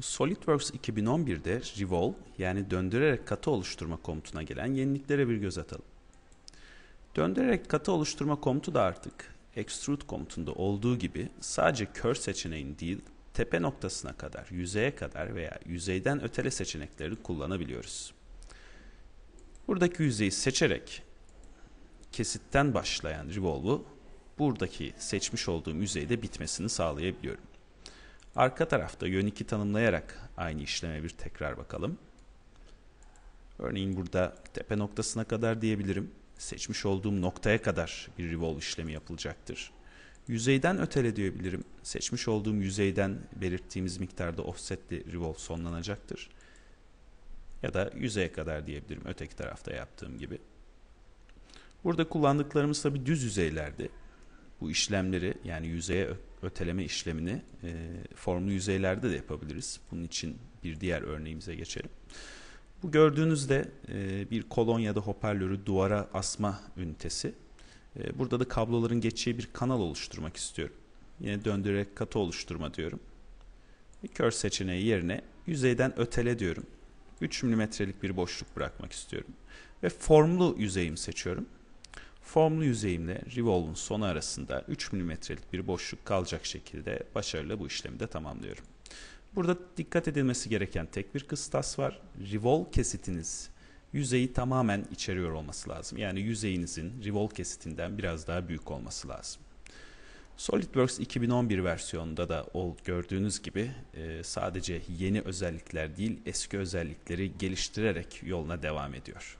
SolidWorks 2011'de Revolve yani döndürerek katı oluşturma komutuna gelen yeniliklere bir göz atalım. Döndürerek katı oluşturma komutu da artık Extrude komutunda olduğu gibi sadece kör seçeneğin değil tepe noktasına kadar, yüzeye kadar veya yüzeyden ötele seçeneklerini kullanabiliyoruz. Buradaki yüzeyi seçerek kesitten başlayan revolve'u buradaki seçmiş olduğum yüzeyde bitmesini sağlayabiliyorum. Arka tarafta yön 2 tanımlayarak aynı işleme bir tekrar bakalım. Örneğin burada tepe noktasına kadar diyebilirim. Seçmiş olduğum noktaya kadar bir revolve işlemi yapılacaktır. Yüzeyden ötele diyebilirim. Seçmiş olduğum yüzeyden belirttiğimiz miktarda offsetli revolve sonlanacaktır. Ya da yüzeye kadar diyebilirim öteki tarafta yaptığım gibi. Burada kullandıklarımız tabi düz yüzeylerdi. Bu işlemleri yani yüzeye öteleme işlemini e, formlu yüzeylerde de yapabiliriz. Bunun için bir diğer örneğimize geçelim. Bu gördüğünüzde e, bir kolon ya da hoparlörü duvara asma ünitesi. E, burada da kabloların geçeceği bir kanal oluşturmak istiyorum. Yine döndürerek katı oluşturma diyorum. Bir kör seçeneği yerine yüzeyden ötele diyorum. 3 milimetrelik bir boşluk bırakmak istiyorum. Ve formlu yüzeyimi seçiyorum. Formlu yüzeyimle revolve'un sonu arasında 3 milimetrelik bir boşluk kalacak şekilde başarılı bu işlemi de tamamlıyorum. Burada dikkat edilmesi gereken tek bir kıstas var. Revolve kesitiniz yüzeyi tamamen içeriyor olması lazım. Yani yüzeyinizin revolve kesitinden biraz daha büyük olması lazım. SolidWorks 2011 versiyonunda da gördüğünüz gibi e, sadece yeni özellikler değil eski özellikleri geliştirerek yoluna devam ediyor.